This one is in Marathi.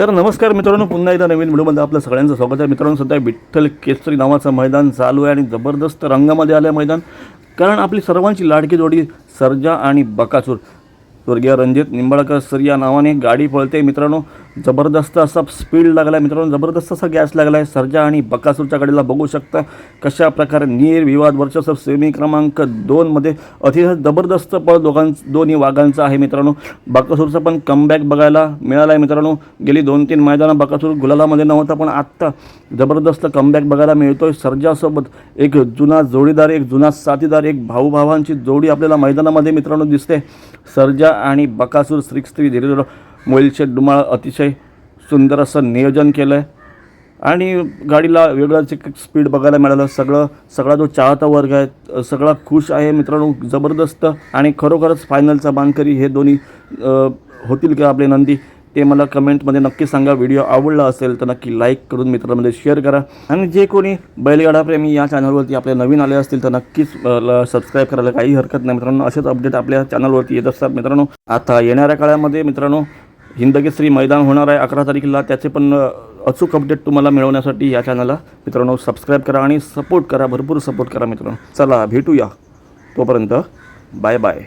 तर नमस्कार मित्रांनो पुन्हा एकदा नवीन व्हिडिओमध्ये आपलं सगळ्यांचं स्वागत आहे. मित्रांनो सध्या विठ्ठल केसरी नावाचं मैदान चालू आहे आणि जबरदस्त रंगामध्ये आलं आहे मैदान. कारण आपली सर्वांची लाडकी जोडी सर्जा आणि बकासूर. स्वर्गीय रणजित निंबाळकर सर या नावाने गाडी पळते मित्रांनो. जबरदस्त असा स्पीड लागला आहे मित्रांनो. जबरदस्त असा गॅस लागला आहे सर्जा आणि बकासूरच्या कडेला बघू शकता कशा प्रकारे निर्विवाद वर्चस्व सेमी क्रमांक दोनमध्ये अतिशय जबरदस्त पळ दोघां दोन्ही वाघांचा आहे मित्रांनो. बकासूरचा पण कमबॅक बघायला मिळाला आहे मित्रांनो. गेली दोन तीन मैदानं बकासूर गुलालामध्ये नव्हता पण आत्ता जबरदस्त कमबॅक बघायला मिळतो आहे सर्जासोबत एक जुना जोडीदार एक जुना साथीदार एक भाऊभावांची जोडी आपल्याला मैदानामध्ये मित्रांनो दिसते. सर्जा आणि बकासूर श्रीस्त्री धीरे मोईलशेठ डुमाळ अतिशय सुंदर असं नियोजन केलं आहे आणि गाडीला वेगळंच एक स्पीड बघायला मिळालं. सगळं सगळा जो चाहता वर्ग आहे सगळा खुश आहे मित्रांनो जबरदस्त. आणि खरोखरच फायनलचा बांधकरी हे दोन्ही होतील का आपले नंदी? ते मला कमेंटमध्ये नक्की सांगा. व्हिडिओ आवडला असेल तर नक्की लाईक करून मित्रांमध्ये शेअर करा. आणि जे कोणी बैलगाडाप्रेमी या चॅनलवरती आपले नवीन आले असतील तर नक्कीच सबस्क्राईब करायला काही हरकत नाही मित्रांनो. असेच अपडेट आपल्या चॅनलवरती येत असतात मित्रांनो. आता येणाऱ्या काळामध्ये मित्रांनो हिंदकेसरी मैदान होणार आहे अकरा तारखेला. त्याचे पण अचूक अपडेट तुम्हाला मिळवण्यासाठी या चॅनलला मित्रांनो सबस्क्राईब करा आणि सपोर्ट करा. भरपूर सपोर्ट करा मित्रांनो. चला भेटूया. तोपर्यंत बाय बाय